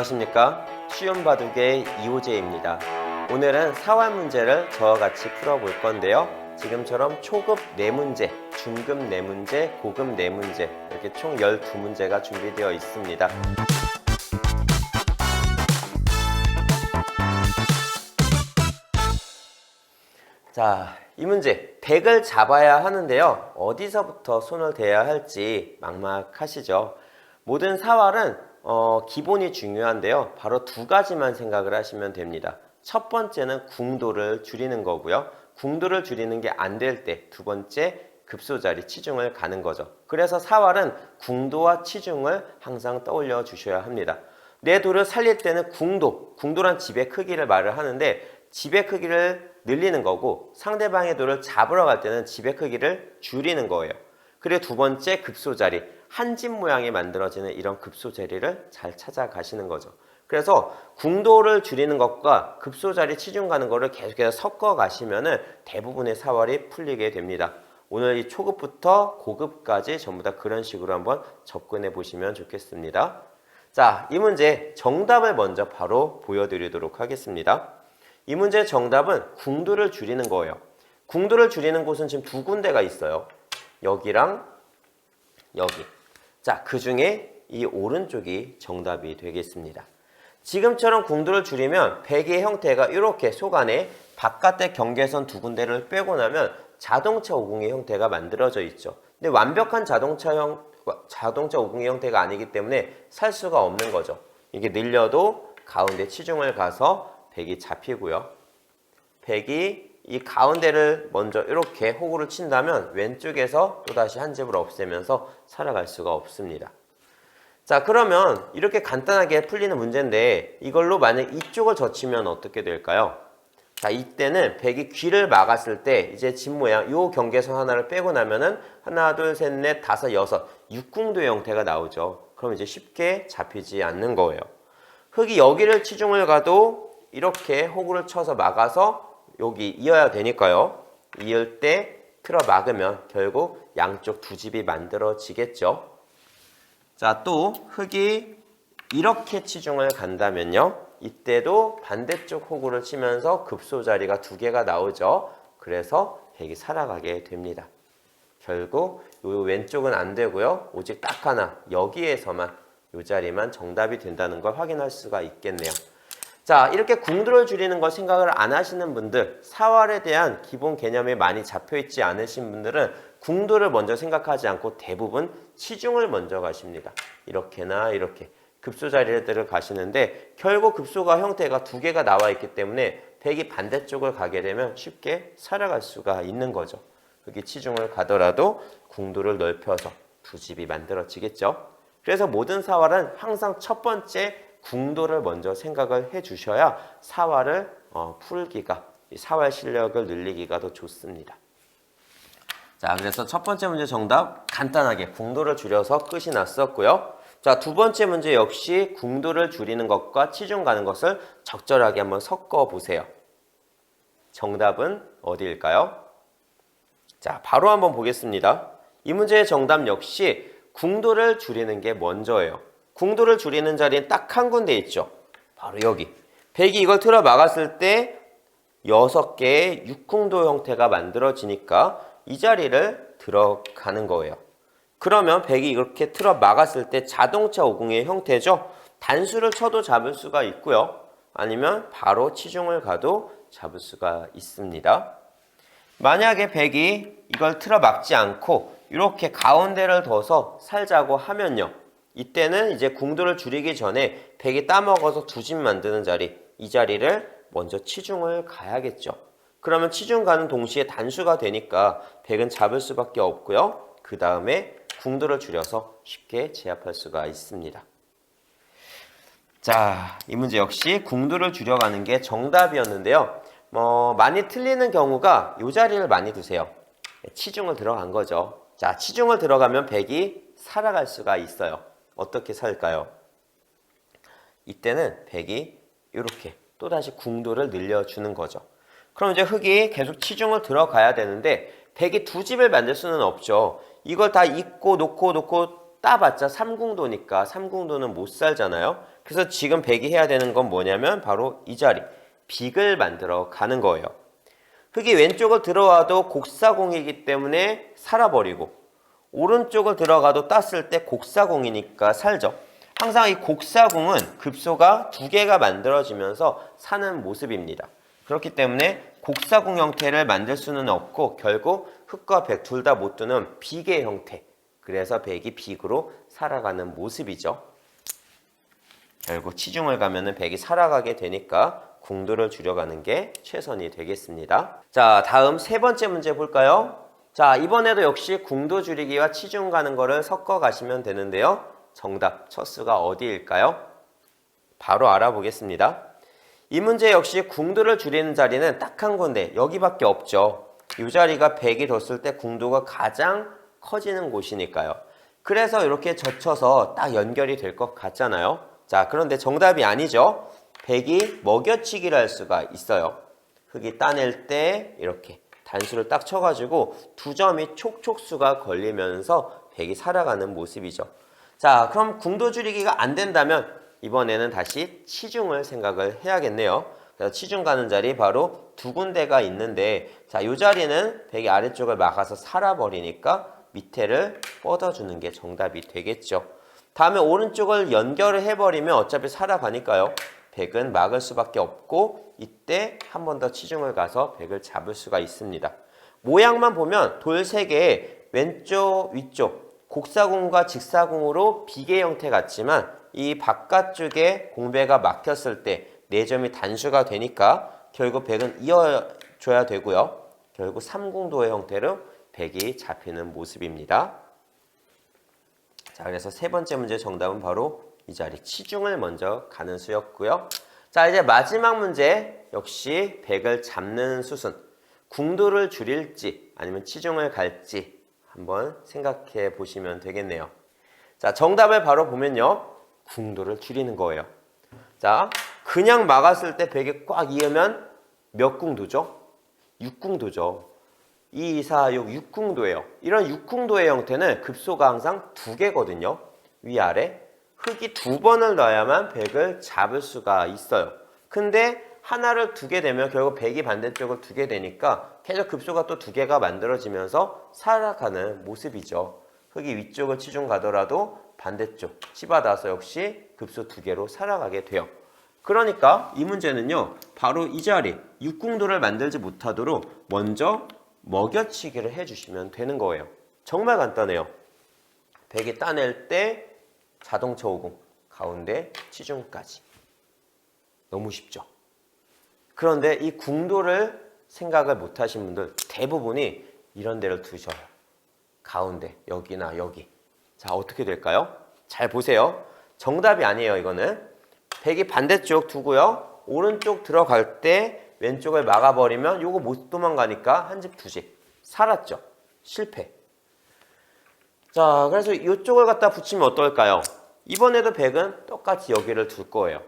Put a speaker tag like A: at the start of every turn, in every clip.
A: 안녕하십니까 쉬운 바둑의 이호재입니다 오늘은 사활 문제를 저와 같이 풀어볼 건데요 지금처럼 초급 4문제, 중급 4문제, 고급 4문제 이렇게 총 12문제가 준비되어 있습니다 자, 이 문제. 덱을 잡아야 하는데요. 어디서부터 손을 대야 할지 막막하시죠? 모든 사활은 어, 기본이 중요한데요. 바로 두 가지만 생각을 하시면 됩니다. 첫 번째는 궁도를 줄이는 거고요. 궁도를 줄이는 게 안 될 때 두 번째 급소자리 치중을 가는 거죠. 그래서 사활은 궁도와 치중을 항상 떠올려 주셔야 합니다. 내 돌을 살릴 때는 궁도, 궁도란 집의 크기를 말을 하는데 집의 크기를 늘리는 거고 상대방의 돌을 잡으러 갈 때는 집의 크기를 줄이는 거예요. 그리고 두 번째 급소자리, 한 집 모양이 만들어지는 이런 급소 자리를 잘 찾아가시는 거죠. 그래서 궁도를 줄이는 것과 급소 자리 치중 가는 거를 계속해서 섞어 가시면은 대부분의 사활이 풀리게 됩니다. 오늘 이 초급부터 고급까지 전부 다 그런 식으로 한번 접근해 보시면 좋겠습니다. 자, 이 문제 정답을 먼저 바로 보여드리도록 하겠습니다. 이 문제의 정답은 궁도를 줄이는 거예요. 궁도를 줄이는 곳은 지금 두 군데가 있어요. 여기랑 여기. 자, 그 중에 이 오른쪽이 정답이 되겠습니다. 지금처럼 궁도를 줄이면 베개의 형태가 이렇게 속 안에 바깥의 경계선 두 군데를 빼고 나면 자동차 오궁의 형태가 만들어져 있죠. 근데 완벽한 자동차형 자동차 오궁의 형태가 아니기 때문에 살 수가 없는 거죠. 이게 늘려도 가운데 치중을 가서 백이 잡히고요. 백이 이 가운데를 먼저 이렇게 호구를 친다면 왼쪽에서 또다시 한 집을 없애면서 살아갈 수가 없습니다. 자 그러면 이렇게 간단하게 풀리는 문제인데 이걸로 만약 이쪽을 젖히면 어떻게 될까요? 자 이때는 백이 귀를 막았을 때 이제 집 모양 요 경계선 하나를 빼고 나면은 하나 둘 셋 넷 다섯 여섯 육궁도의 형태가 나오죠. 그럼 이제 쉽게 잡히지 않는 거예요. 흙이 여기를 치중을 가도 이렇게 호구를 쳐서 막아서 여기 이어야 되니까요. 이을 때 틀어 막으면 결국 양쪽 두 집이 만들어지겠죠. 자, 또 흙이 이렇게 치중을 간다면요. 이때도 반대쪽 호구를 치면서 급소 자리가 두 개가 나오죠. 그래서 백이 살아가게 됩니다. 결국 요 왼쪽은 안 되고요. 오직 딱 하나 여기에서만 요 자리만 정답이 된다는 걸 확인할 수가 있겠네요. 자, 이렇게 궁도를 줄이는 걸 생각을 안 하시는 분들, 사활에 대한 기본 개념이 많이 잡혀 있지 않으신 분들은 궁도를 먼저 생각하지 않고 대부분 치중을 먼저 가십니다. 이렇게나 이렇게 급소 자리들을 가시는데 결국 급소가 형태가 두 개가 나와 있기 때문에 백이 반대쪽을 가게 되면 쉽게 살아갈 수가 있는 거죠. 여기 치중을 가더라도 궁도를 넓혀서 두 집이 만들어지겠죠. 그래서 모든 사활은 항상 첫 번째 궁도를 먼저 생각을 해 주셔야 사활을 어, 풀기가 사활 실력을 늘리기가 더 좋습니다. 자, 그래서 첫 번째 문제 정답 간단하게 궁도를 줄여서 끝이 났었고요. 자, 두 번째 문제 역시 궁도를 줄이는 것과 치중 가는 것을 적절하게 한번 섞어 보세요. 정답은 어디일까요? 자, 바로 한번 보겠습니다. 이 문제의 정답 역시 궁도를 줄이는 게 먼저예요. 궁도를 줄이는 자리는 딱 한 군데 있죠. 바로 여기. 백이 이걸 틀어 막았을 때 여섯 개의 육궁도 형태가 만들어지니까 이 자리를 들어가는 거예요. 그러면 백이 이렇게 틀어 막았을 때 자동차 오궁의 형태죠. 단수를 쳐도 잡을 수가 있고요. 아니면 바로 치중을 가도 잡을 수가 있습니다. 만약에 백이 이걸 틀어 막지 않고 이렇게 가운데를 둬서 살자고 하면요. 이때는 이제 궁도를 줄이기 전에 백이 따먹어서 두 집 만드는 자리, 이 자리를 먼저 치중을 가야겠죠. 그러면 치중 가는 동시에 단수가 되니까 백은 잡을 수밖에 없고요. 그 다음에 궁도를 줄여서 쉽게 제압할 수가 있습니다. 자, 이 문제 역시 궁도를 줄여가는 게 정답이었는데요. 뭐 많이 틀리는 경우가 이 자리를 많이 두세요. 치중을 들어간 거죠. 자, 치중을 들어가면 백이 살아갈 수가 있어요. 어떻게 살까요? 이때는 백이 이렇게 또다시 궁도를 늘려주는 거죠. 그럼 이제 흙이 계속 치중을 들어가야 되는데 백이 두 집을 만들 수는 없죠. 이걸 다 잇고 놓고 놓고 따봤자 삼궁도니까 삼궁도는 못 살잖아요. 그래서 지금 백이 해야 되는 건 뭐냐면 바로 이 자리 빅을 만들어 가는 거예요. 흙이 왼쪽을 들어와도 곡사공이기 때문에 살아버리고 오른쪽을 들어가도 땄을 때 곡사공이니까 살죠. 항상 이 곡사공은 급소가 두 개가 만들어지면서 사는 모습입니다. 그렇기 때문에 곡사공 형태를 만들 수는 없고 결국 흙과 백 둘 다 못 두는 비계 형태. 그래서 백이 빅으로 살아가는 모습이죠. 결국 치중을 가면은 백이 살아가게 되니까 궁도를 줄여가는 게 최선이 되겠습니다. 자, 다음 세 번째 문제 볼까요? 자, 이번에도 역시 궁도 줄이기와 치중 가는 거를 섞어 가시면 되는데요. 정답 첫 수가 어디일까요? 바로 알아보겠습니다. 이 문제 역시 궁도를 줄이는 자리는 딱한 군데 여기밖에 없죠. 이 자리가 100이 뒀을 때 궁도가 가장 커지는 곳이니까요. 그래서 이렇게 젖혀서 딱 연결이 될 것 같잖아요. 자, 그런데 정답이 아니죠. 100이 먹여치기를 할 수가 있어요. 흙이 따낼 때 이렇게 단수를 딱 쳐가지고 두 점이 촉촉수가 걸리면서 100이 살아가는 모습이죠. 자, 그럼 궁도 줄이기가 안 된다면 이번에는 다시 치중을 생각을 해야겠네요. 그래서 치중 가는 자리 바로 두 군데가 있는데 자, 이 자리는 백이 아래쪽을 막아서 살아버리니까 밑에를 뻗어주는 게 정답이 되겠죠. 다음에 오른쪽을 연결을 해버리면 어차피 살아가니까요. 백은 막을 수밖에 없고 이때 한 번 더 치중을 가서 백을 잡을 수가 있습니다. 모양만 보면 돌 세 개에 왼쪽 위쪽 곡사공과 직사공으로 비계 형태 같지만 이 바깥쪽에 공배가 막혔을 때네 점이 단수가 되니까 결국 백은 이어줘야 되고요. 결국 삼궁도의 형태로 백이 잡히는 모습입니다. 자, 그래서 세 번째 문제 정답은 바로 이 자리 치중을 먼저 가는 수였고요. 자, 이제 마지막 문제 역시 백을 잡는 수순. 궁도를 줄일지 아니면 치중을 갈지 한번 생각해 보시면 되겠네요. 자, 정답을 바로 보면요. 궁도를 줄이는 거예요. 자, 그냥 막았을 때 백에 꽉 이으면 몇 궁도죠? 6궁도죠. 2, 2, 4, 6, 6궁도예요. 이런 6궁도의 형태는 급소가 항상 두 개거든요. 위아래. 흙이 두 번을 넣어야만 백을 잡을 수가 있어요. 근데 하나를 두게 되면 결국 백이 반대쪽을 두게 되니까 계속 급소가 또 두 개가 만들어지면서 살아가는 모습이죠. 흙이 위쪽을 치중 가더라도 반대쪽 치받아서 역시 급소 두 개로 살아가게 돼요. 그러니까 이 문제는요. 바로 이 자리 육궁도를 만들지 못하도록 먼저 먹여치기를 해주시면 되는 거예요. 정말 간단해요. 백이 따낼 때 자동차 오공 가운데 치중까지 너무 쉽죠. 그런데 이 궁도를 생각을 못 하신 분들 대부분이 이런 데를 두셔요. 가운데 여기나 여기. 자 어떻게 될까요? 잘 보세요. 정답이 아니에요 이거는. 백이 반대쪽 두고요. 오른쪽 들어갈 때 왼쪽을 막아버리면 요거 못 도망가니까 한 집 두 집. 살았죠. 실패. 자, 그래서 이쪽을 갖다 붙이면 어떨까요? 이번에도 백은 똑같이 여기를 둘 거예요.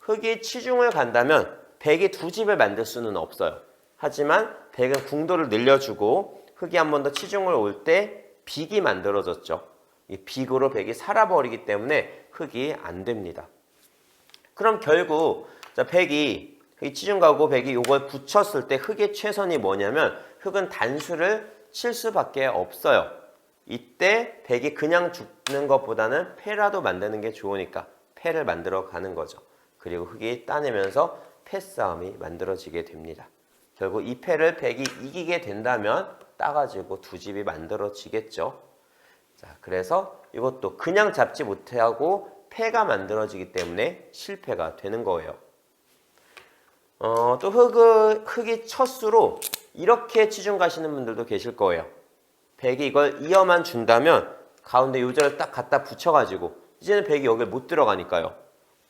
A: 흙이 치중을 간다면 백이 두 집을 만들 수는 없어요. 하지만 백은 궁도를 늘려주고 흙이 한 번 더 치중을 올 때 빅이 만들어졌죠. 이 빅으로 백이 살아버리기 때문에 흙이 안 됩니다. 그럼 결국 자, 백이 이 치중 가고 백이 이걸 붙였을 때 흙의 최선이 뭐냐면 흙은 단수를 칠 수밖에 없어요. 이때 백이 그냥 죽는 것보다는 패라도 만드는 게 좋으니까 패를 만들어 가는 거죠. 그리고 흙이 따내면서 패싸움이 만들어지게 됩니다. 결국 이 패를 백이 이기게 된다면 따가지고 두 집이 만들어지겠죠. 자, 그래서 이것도 그냥 잡지 못하고 패가 만들어지기 때문에 실패가 되는 거예요. 어, 또 흙을, 흙이 첫 수로 이렇게 치중 가시는 분들도 계실 거예요. 백이 이걸 이어만 준다면 가운데 요절을 딱 갖다 붙여가지고 이제는 백이 여기를 못 들어가니까요.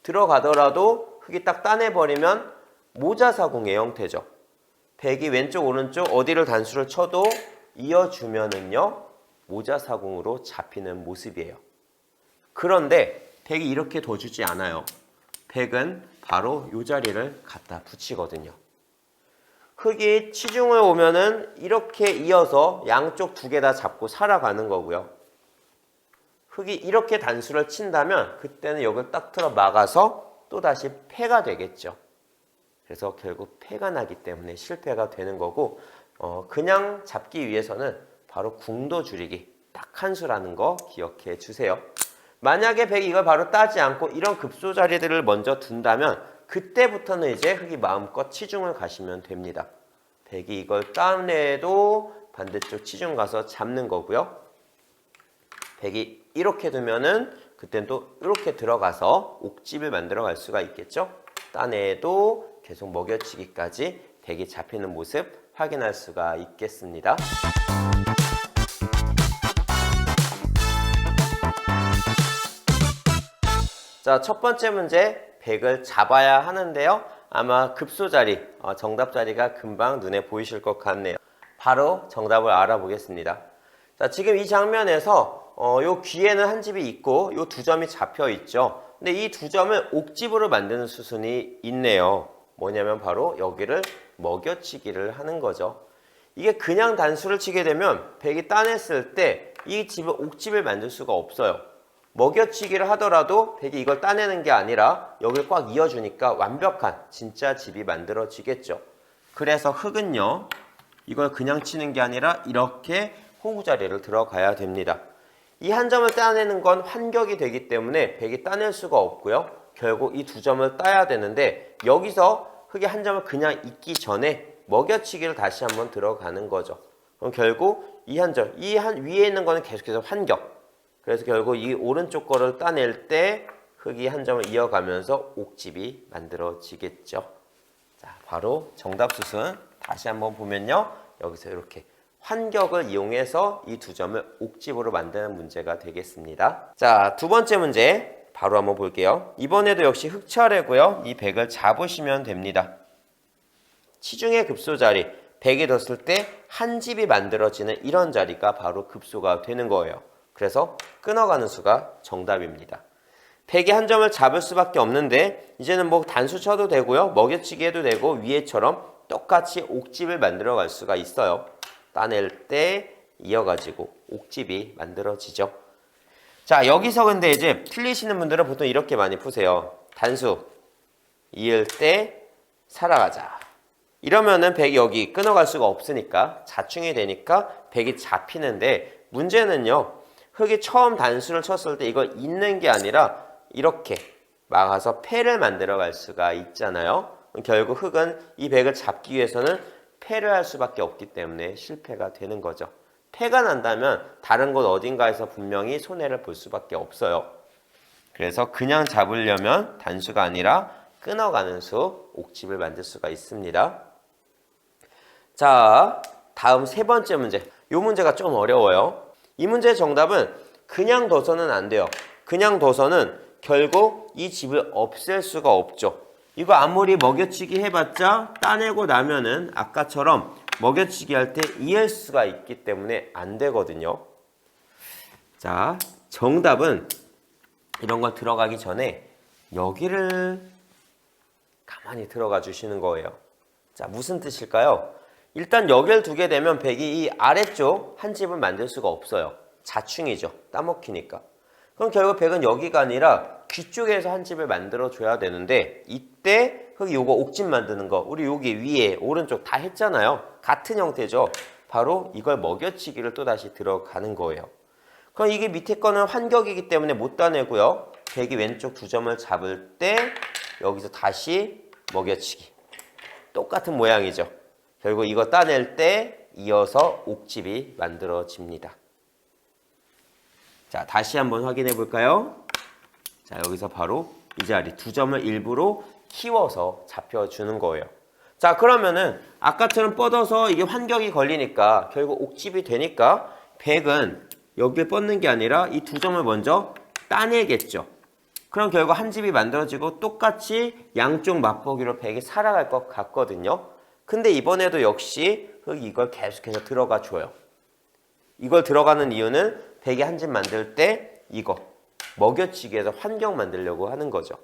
A: 들어가더라도 흙이 딱 따내버리면 모자사공의 형태죠. 백이 왼쪽 오른쪽 어디를 단수를 쳐도 이어주면은요 모자사공으로 잡히는 모습이에요. 그런데 백이 이렇게 둬주지 않아요. 백은 바로 이 자리를 갖다 붙이거든요. 흙이 치중을 오면은 이렇게 이어서 양쪽 두 개 다 잡고 살아가는 거고요. 흙이 이렇게 단수를 친다면 그때는 여기를 딱 틀어 막아서 또다시 패가 되겠죠. 그래서 결국 패가 나기 때문에 실패가 되는 거고 어, 그냥 잡기 위해서는 바로 궁도 줄이기 딱 한 수라는 거 기억해 주세요. 만약에 백이 이걸 바로 따지 않고 이런 급소 자리들을 먼저 둔다면 그때부터는 이제 흙이 마음껏 치중을 가시면 됩니다. 백이 이걸 따내도 반대쪽 치중 가서 잡는 거고요. 백이 이렇게 두면은 그땐 또 이렇게 들어가서 옥집을 만들어 갈 수가 있겠죠. 따내도 계속 먹여치기까지 백이 잡히는 모습 확인할 수가 있겠습니다. 자, 첫 번째 문제 100을 잡아야 하는데요. 아마 급소 자리, 어, 정답 자리가 금방 눈에 보이실 것 같네요. 바로 정답을 알아보겠습니다. 자, 지금 이 장면에서 어, 요 귀에는 한 집이 있고 요 두 점이 잡혀 있죠. 근데 이 두 점을 옥집으로 만드는 수순이 있네요. 뭐냐면 바로 여기를 먹여치기를 하는 거죠. 이게 그냥 단수를 치게 되면 백이 따냈을 때 이 집을 옥집을 만들 수가 없어요. 먹여치기를 하더라도 백이 이걸 따내는 게 아니라 여기를 꽉 이어주니까 완벽한 진짜 집이 만들어지겠죠. 그래서 흙은요, 이걸 그냥 치는 게 아니라 이렇게 호구 자리를 들어가야 됩니다. 이 한 점을 따내는 건 환격이 되기 때문에 백이 따낼 수가 없고요. 결국 이 두 점을 따야 되는데 여기서 흙이 한 점을 그냥 있기 전에 먹여치기를 다시 한번 들어가는 거죠. 그럼 결국 이 한 점, 이 한 위에 있는 거는 계속해서 환격. 그래서 결국 이 오른쪽 거를 따낼 때 흙이 한 점을 이어가면서 옥집이 만들어지겠죠. 자, 바로 정답 수순 다시 한번 보면요. 여기서 이렇게 환격을 이용해서 이 두 점을 옥집으로 만드는 문제가 되겠습니다. 자, 두 번째 문제 바로 한번 볼게요. 이번에도 역시 흑차례고요. 이 백을 잡으시면 됩니다. 치중의 급소 자리, 백이 뒀을 때 한 집이 만들어지는 이런 자리가 바로 급소가 되는 거예요. 그래서 끊어가는 수가 정답입니다. 백이 한 점을 잡을 수밖에 없는데 이제는 뭐 단수 쳐도 되고요. 먹여치기 해도 되고 위에처럼 똑같이 옥집을 만들어 갈 수가 있어요. 따낼 때 이어가지고 옥집이 만들어지죠. 자 여기서 근데 이제 틀리시는 분들은 보통 이렇게 많이 푸세요. 단수 이을 때 살아가자. 이러면은 백이 여기 끊어갈 수가 없으니까 자충이 되니까 백이 잡히는데 문제는요. 흙이 처음 단수를 쳤을 때 이걸 잇는 게 아니라 이렇게 막아서 패를 만들어 갈 수가 있잖아요. 결국 흙은 이 백을 잡기 위해서는 패를 할 수밖에 없기 때문에 실패가 되는 거죠. 패가 난다면 다른 곳 어딘가에서 분명히 손해를 볼 수밖에 없어요. 그래서 그냥 잡으려면 단수가 아니라 끊어가는 수, 옥집을 만들 수가 있습니다. 자, 다음 세 번째 문제. 이 문제가 좀 어려워요. 이 문제의 정답은 그냥 둬서는 안 돼요. 그냥 둬서는 결국 이 집을 없앨 수가 없죠. 이거 아무리 먹여치기 해봤자 따내고 나면은 아까처럼 먹여치기 할때 이을 수가 있기 때문에 안 되거든요. 자, 정답은 이런 걸 들어가기 전에 여기를 가만히 들어가 주시는 거예요. 자, 무슨 뜻일까요? 일단 여기를 두게 되면 백이 이 아래쪽 한 집을 만들 수가 없어요. 자충이죠. 따먹히니까. 그럼 결국 백은 여기가 아니라 귀 쪽에서 한 집을 만들어 줘야 되는데 이때 흙이 요거 옥집 만드는 거 우리 여기 위에 오른쪽 다 했잖아요. 같은 형태죠. 바로 이걸 먹여치기를 또 다시 들어가는 거예요. 그럼 이게 밑에 거는 환격이기 때문에 못 따내고요. 백이 왼쪽 두 점을 잡을 때 여기서 다시 먹여치기. 똑같은 모양이죠. 결국 이거 따낼 때 이어서 옥집이 만들어집니다. 자, 다시 한번 확인해 볼까요? 자, 여기서 바로 이 자리 두 점을 일부러 키워서 잡혀주는 거예요. 자, 그러면은 아까처럼 뻗어서 이게 환경이 걸리니까 결국 옥집이 되니까 백은 여기에 뻗는 게 아니라 이 두 점을 먼저 따내겠죠. 그럼 결국 한 집이 만들어지고 똑같이 양쪽 맛보기로 백이 살아갈 것 같거든요. 근데 이번에도 역시 흙이 이걸 계속해서 들어가 줘요. 이걸 들어가는 이유는 백이 한집 만들 때 이거 먹여치기해서 환경 만들려고 하는 거죠.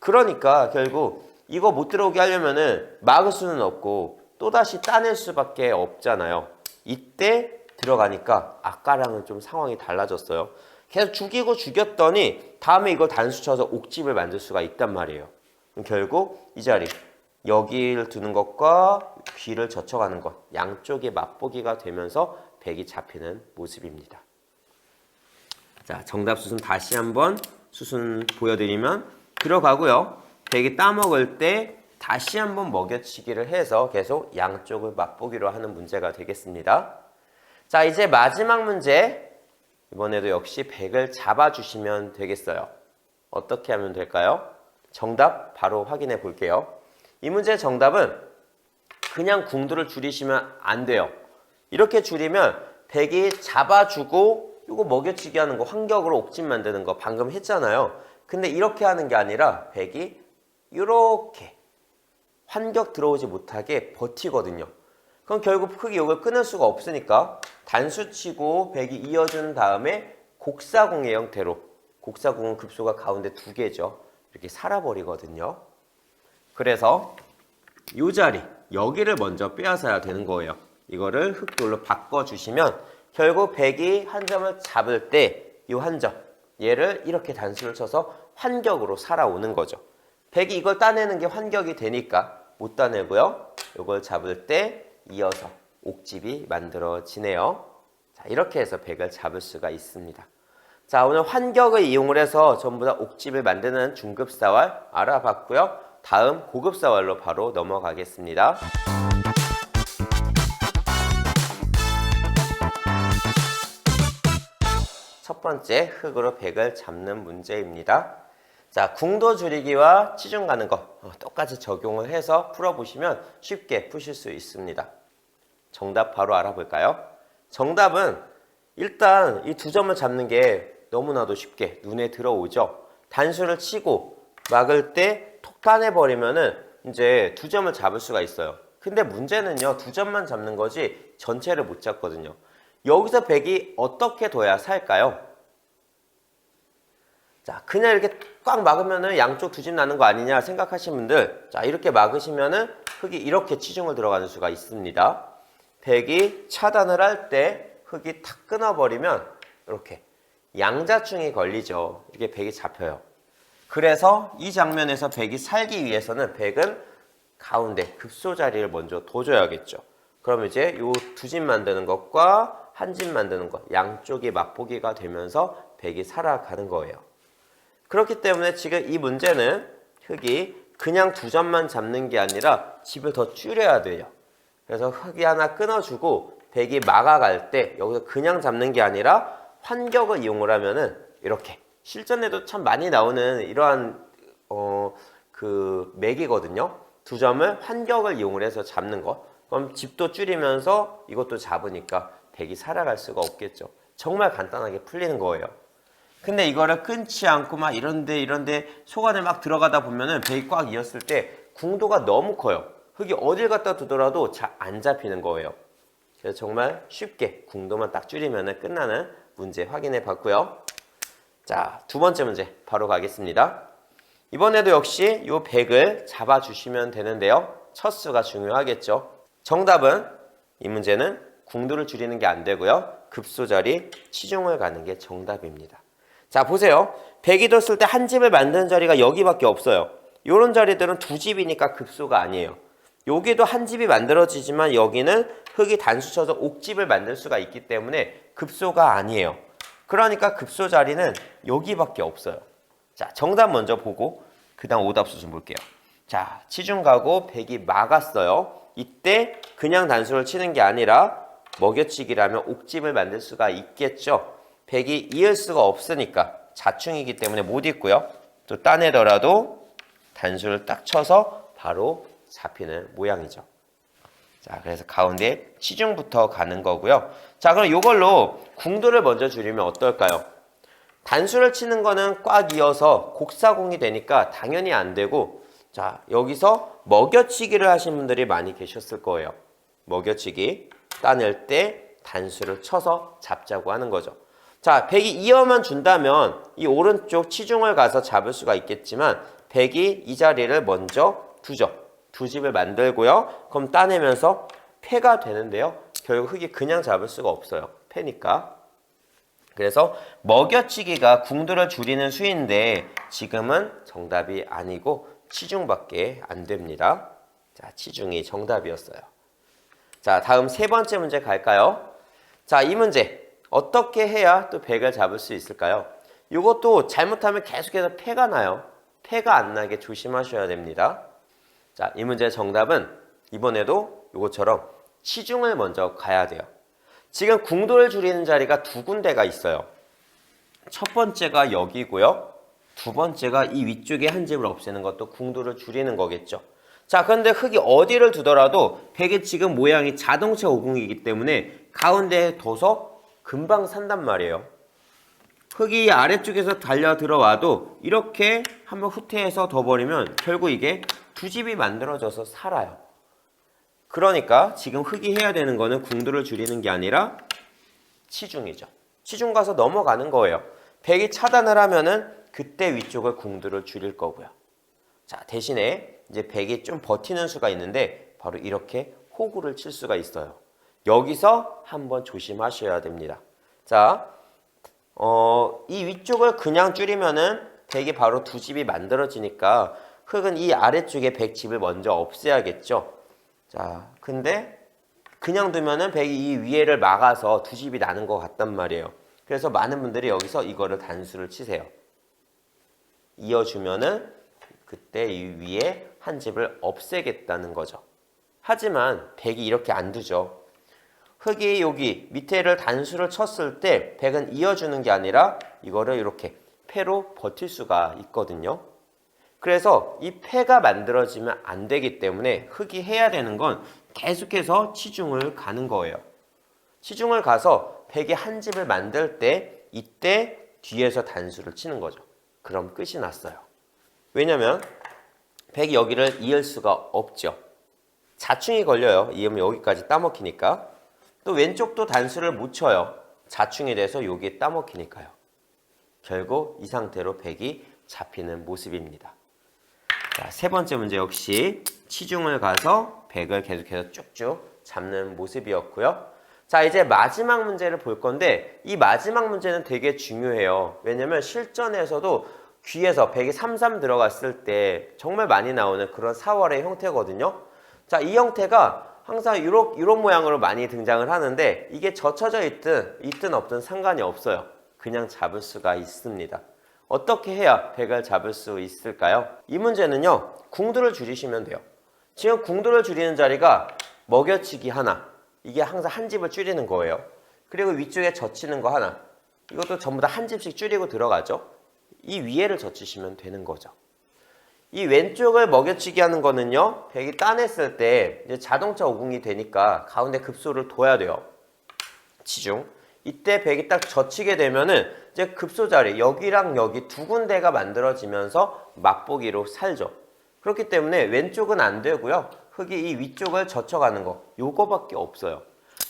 A: 그러니까 결국 이거 못 들어오게 하려면은 막을 수는 없고 또다시 따낼 수밖에 없잖아요. 이때 들어가니까 아까랑은 좀 상황이 달라졌어요. 계속 죽이고 죽였더니 다음에 이걸 단수 쳐서 옥집을 만들 수가 있단 말이에요. 결국 이 자리 여기를 두는 것과 귀를 젖혀가는 것 양쪽이 맛보기가 되면서 백이 잡히는 모습입니다. 자 정답 수순 다시 한번 수순 보여드리면 들어가고요. 백이 따먹을 때 다시 한번 먹여치기를 해서 계속 양쪽을 맛보기로 하는 문제가 되겠습니다. 자 이제 마지막 문제 이번에도 역시 100을 잡아주시면 되겠어요. 어떻게 하면 될까요? 정답 바로 확인해 볼게요. 이 문제의 정답은 그냥 궁두를 줄이시면 안 돼요. 이렇게 줄이면 100이 잡아주고 이거 먹여치기 하는 거 환격으로 옥집 만드는 거 방금 했잖아요. 근데 이렇게 하는 게 아니라 100이 이렇게 환격 들어오지 못하게 버티거든요. 그럼 결국 크게 이걸 끊을 수가 없으니까 단수 치고 100이 이어준 다음에 곡사공의 형태로 곡사공은 급소가 가운데 두 개죠. 이렇게 살아버리거든요. 그래서 이 자리 여기를 먼저 빼앗아야 되는 거예요. 이거를 흑돌로 바꿔주시면 결국 100이 한 점을 잡을 때 이 한 점 얘를 이렇게 단수를 쳐서 환격으로 살아오는 거죠. 100이 이걸 따내는 게 환격이 되니까 못 따내고요. 이걸 잡을 때 이어서 옥집이 만들어지네요. 자, 이렇게 해서 100을 잡을 수가 있습니다. 자, 오늘 환격을 이용을 해서 전부 다 옥집을 만드는 중급사활 알아봤고요. 다음 고급 사활로 바로 넘어가겠습니다. 첫 번째 흙으로 100을 잡는 문제입니다. 자, 궁도 줄이기와 치중 가는 거 어, 똑같이 적용을 해서 풀어보시면 쉽게 푸실 수 있습니다. 정답 바로 알아볼까요? 정답은 일단 이 두 점을 잡는 게 너무나도 쉽게 눈에 들어오죠. 단수를 치고 막을 때 톡 따내버리면은 이제 두 점을 잡을 수가 있어요. 근데 문제는요, 두 점만 잡는 거지 전체를 못 잡거든요. 여기서 100이 어떻게 둬야 살까요? 자, 그냥 이렇게 꽉 막으면은 양쪽 두 집 나는 거 아니냐 생각하시는 분들, 자, 이렇게 막으시면은 흙이 이렇게 치중을 들어가는 수가 있습니다. 100이 차단을 할 때 흙이 탁 끊어버리면 이렇게 양자충이 걸리죠. 이게 100이 잡혀요. 그래서 이 장면에서 100이 살기 위해서는 100은 가운데 급소 자리를 먼저 둬줘야겠죠. 그럼 이제 요두집 만드는 것과 한 집 만드는 것 양쪽이 맛보기가 되면서 100이 살아가는 거예요. 그렇기 때문에 지금 이 문제는 흙이 그냥 두 점만 잡는 게 아니라 집을 더 줄여야 돼요. 그래서 흙이 하나 끊어주고 100이 막아갈 때 여기서 그냥 잡는 게 아니라 환격을 이용을 하면은 이렇게 실전에도 참 많이 나오는 이러한 어그 맥이거든요. 두 점을 환격을 이용을 해서 잡는 거. 그럼 집도 줄이면서 이것도 잡으니까 100이 살아갈 수가 없겠죠. 정말 간단하게 풀리는 거예요. 근데 이거를 끊지 않고 막 이런데 이런데 속안에 막 들어가다 보면은 백이 꽉 이었을 때 궁도가 너무 커요. 흙이 어딜 갖다 두더라도 잘 안 잡히는 거예요. 그래서 정말 쉽게 궁도만 딱 줄이면 끝나는 문제 확인해 봤고요. 자, 두 번째 문제 바로 가겠습니다. 이번에도 역시 이 100을 잡아주시면 되는데요. 첫 수가 중요하겠죠. 정답은 이 문제는 궁도를 줄이는 게 안 되고요. 급소 자리 치중을 가는 게 정답입니다. 자 보세요. 100이 뒀을 때 한 집을 만드는 자리가 여기밖에 없어요. 이런 자리들은 두 집이니까 급소가 아니에요. 여기도 한 집이 만들어지지만 여기는 흙이 단수 쳐서 옥집을 만들 수가 있기 때문에 급소가 아니에요. 그러니까 급소 자리는 여기밖에 없어요. 자 정답 먼저 보고 그 다음 오답수 좀 볼게요. 자 치중 가고 100이 막았어요. 이때 그냥 단수를 치는 게 아니라 먹여치기라면 옥집을 만들 수가 있겠죠. 100이 이을 수가 없으니까 자충이기 때문에 못 읽고요. 또 따내더라도 단수를 딱 쳐서 바로 잡히는 모양이죠. 자, 그래서 가운데 치중부터 가는 거고요. 자, 그럼 이걸로 궁도를 먼저 줄이면 어떨까요? 단수를 치는 거는 꽉 이어서 곡사공이 되니까 당연히 안 되고 자, 여기서 먹여치기를 하신 분들이 많이 계셨을 거예요. 먹여치기 따낼 때 단수를 쳐서 잡자고 하는 거죠. 자, 100이 2어만 준다면 이 오른쪽 치중을 가서 잡을 수가 있겠지만 100이 이 자리를 먼저 두죠. 두 집을 만들고요. 그럼 따내면서 패가 되는데요. 결국 흙이 그냥 잡을 수가 없어요. 패니까. 그래서 먹여치기가 궁도를 줄이는 수인데 지금은 정답이 아니고 치중밖에 안 됩니다. 자, 치중이 정답이었어요. 자, 다음 세 번째 문제 갈까요? 자, 이 문제 어떻게 해야 또 100을 잡을 수 있을까요? 이것도 잘못하면 계속해서 폐가 나요. 폐가 안 나게 조심하셔야 됩니다. 자, 이 문제의 정답은 이번에도 이것처럼 치중을 먼저 가야 돼요. 지금 궁도를 줄이는 자리가 두 군데가 있어요. 첫 번째가 여기고요. 두 번째가 이 위쪽에 한 집을 없애는 것도 궁도를 줄이는 거겠죠. 자, 그런데 흙이 어디를 두더라도 백의 지금 모양이 자동차 오궁이기 때문에 가운데에 둬서 금방 산단 말이에요. 흙이 아래쪽에서 달려 들어와도 이렇게 한번 후퇴해서 둬버리면 결국 이게 두 집이 만들어져서 살아요. 그러니까 지금 흙이 해야 되는 거는 궁도를 줄이는 게 아니라 치중이죠. 치중 가서 넘어가는 거예요. 백이 차단을 하면은 그때 위쪽을 궁도를 줄일 거고요. 자, 대신에 이제 백이 좀 버티는 수가 있는데 바로 이렇게 호구를 칠 수가 있어요. 여기서 한번 조심하셔야 됩니다. 자, 어, 이 위쪽을 그냥 줄이면은 백이 바로 두 집이 만들어지니까 흙은 이 아래쪽에 백 집을 먼저 없애야겠죠. 자, 근데 그냥 두면은 백이 이 위에를 막아서 두 집이 나는 것 같단 말이에요. 그래서 많은 분들이 여기서 이거를 단수를 치세요. 이어주면은 그때 이 위에 한 집을 없애겠다는 거죠. 하지만 백이 이렇게 안 두죠. 흙이 여기 밑에를 단수를 쳤을 때 백은 이어주는 게 아니라 이거를 이렇게 패로 버틸 수가 있거든요. 그래서 이 패가 만들어지면 안 되기 때문에 흙이 해야 되는 건 계속해서 치중을 가는 거예요. 치중을 가서 백이 한 집을 만들 때 이때 뒤에서 단수를 치는 거죠. 그럼 끝이 났어요. 왜냐면 백이 여기를 이을 수가 없죠. 자충이 걸려요. 이으면 여기까지 따먹히니까. 또 왼쪽도 단수를 못 쳐요. 자충이 돼서 여기에 따먹히니까요. 결국 이 상태로 백이 잡히는 모습입니다. 자, 세 번째 문제 역시 치중을 가서 백을 계속해서 쭉쭉 잡는 모습이었고요. 자, 이제 마지막 문제를 볼 건데 이 마지막 문제는 되게 중요해요. 왜냐면 실전에서도 귀에서 백이 33 들어갔을 때 정말 많이 나오는 그런 4월의 형태거든요. 자, 이 형태가 항상 이런, 이런 모양으로 많이 등장을 하는데 이게 젖혀져 있든 있든 없든 상관이 없어요. 그냥 잡을 수가 있습니다. 어떻게 해야 백을 잡을 수 있을까요? 이 문제는요, 궁두를 줄이시면 돼요. 지금 궁두를 줄이는 자리가 먹여치기 하나, 이게 항상 한 집을 줄이는 거예요. 그리고 위쪽에 젖히는 거 하나, 이것도 전부 다 한 집씩 줄이고 들어가죠. 이 위에를 젖히시면 되는 거죠. 이 왼쪽을 먹여치기 하는 거는요, 백이 따냈을 때 자동차 오궁이 되니까 가운데 급소를 둬야 돼요. 치중. 이때 백이 딱 젖히게 되면은 이제 급소 자리 여기랑 여기 두 군데가 만들어지면서 맛보기로 살죠. 그렇기 때문에 왼쪽은 안 되고요. 흙이 이 위쪽을 젖혀가는 거 요거밖에 없어요.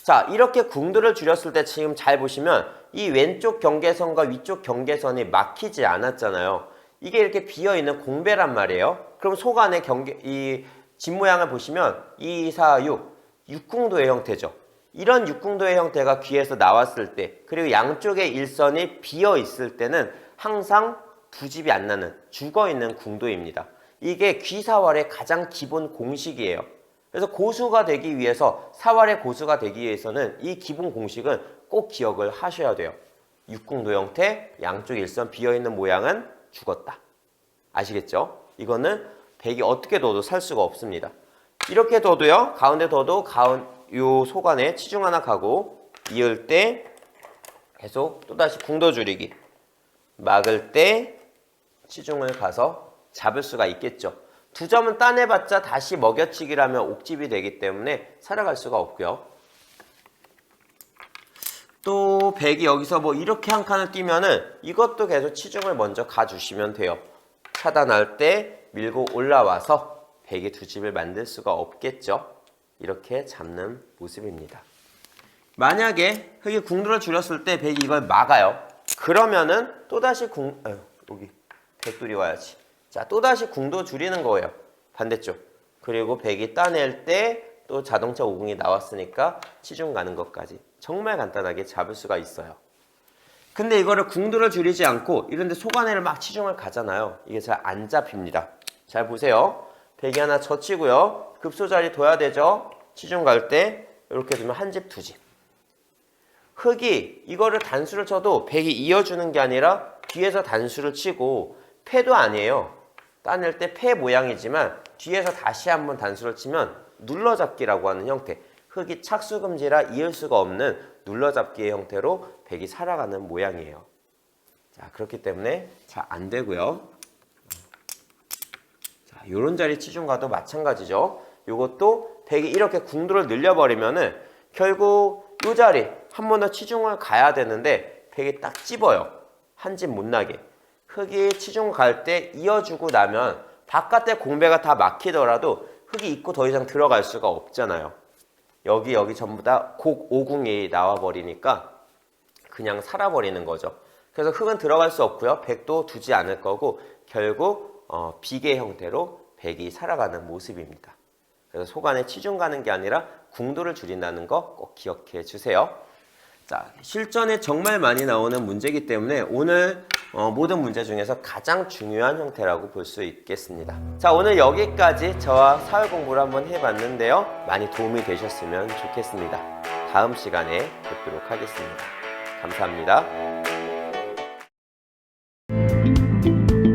A: 자 이렇게 궁두를 줄였을 때 지금 잘 보시면 이 왼쪽 경계선과 위쪽 경계선이 막히지 않았잖아요. 이게 이렇게 비어있는 공배란 말이에요. 그럼 속 안에 경계 이 집 모양을 보시면 2, 4, 6 육궁도의 형태죠. 이런 육궁도의 형태가 귀에서 나왔을 때 그리고 양쪽의 일선이 비어 있을 때는 항상 두 집이 안 나는 죽어 있는 궁도입니다. 이게 귀사활의 가장 기본 공식이에요. 그래서 고수가 되기 위해서 사활의 고수가 되기 위해서는 이 기본 공식은 꼭 기억을 하셔야 돼요. 육궁도 형태, 양쪽 일선 비어 있는 모양은 죽었다. 아시겠죠? 이거는 백이 어떻게 둬도 살 수가 없습니다. 이렇게 둬도요. 가운데 둬도 가운 요 소관에 치중 하나 가고 이을 때 계속 또다시 궁도 줄이기 막을 때 치중을 가서 잡을 수가 있겠죠. 두 점은 따내봤자 다시 먹여치기라면 옥집이 되기 때문에 살아갈 수가 없고요. 또 백이 여기서 뭐 이렇게 한 칸을 띄면은 이것도 계속 치중을 먼저 가주시면 돼요. 차단할 때 밀고 올라와서 백이 두 집을 만들 수가 없겠죠. 이렇게 잡는 모습입니다. 만약에 흙이 궁두를 줄였을 때 백이 이걸 막아요. 그러면은 또다시 궁, 아유, 여기 백돌이 와야지. 자, 또다시 궁도 줄이는 거예요. 반대쪽. 그리고 백이 따낼 때 또 자동차 오궁이 나왔으니까 치중 가는 것까지 정말 간단하게 잡을 수가 있어요. 근데 이거를 궁두를 줄이지 않고 이런데 속안에를 막 치중을 가잖아요. 이게 잘 안 잡힙니다. 잘 보세요. 백이 하나 젖히고요. 급소 자리 둬야 되죠. 치중 갈 때 이렇게 두면 한 집, 두 집. 흙이 이거를 단수를 쳐도 백이 이어주는 게 아니라 뒤에서 단수를 치고 패도 아니에요. 따낼 때 패 모양이지만 뒤에서 다시 한번 단수를 치면 눌러잡기라고 하는 형태. 흙이 착수금지라 이을 수가 없는 눌러잡기의 형태로 백이 살아가는 모양이에요. 자, 그렇기 때문에 잘 안 되고요. 자, 요런 자리 치중과도 마찬가지죠. 요것도 백이 이렇게 궁두를 늘려버리면은 결국 요 자리 한 번 더 치중을 가야 되는데 백이 딱 집어요. 한 집 못 나게. 흙이 치중 갈 때 이어주고 나면 바깥에 공배가 다 막히더라도 흙이 있고 더 이상 들어갈 수가 없잖아요. 여기 여기 전부 다곡 오궁이 나와 버리니까 그냥 살아버리는 거죠. 그래서 흙은 들어갈 수 없고요. 백도 두지 않을 거고 결국 어, 비계 형태로 백이 살아가는 모습입니다. 그래서 속안에 치중 가는 게 아니라 궁도를 줄인다는 거 꼭 기억해 주세요. 자, 실전에 정말 많이 나오는 문제이기 때문에 오늘 어, 모든 문제 중에서 가장 중요한 형태라고 볼 수 있겠습니다. 자, 오늘 여기까지 저와 사회 공부를 한번 해봤는데요. 많이 도움이 되셨으면 좋겠습니다. 다음 시간에 뵙도록 하겠습니다. 감사합니다.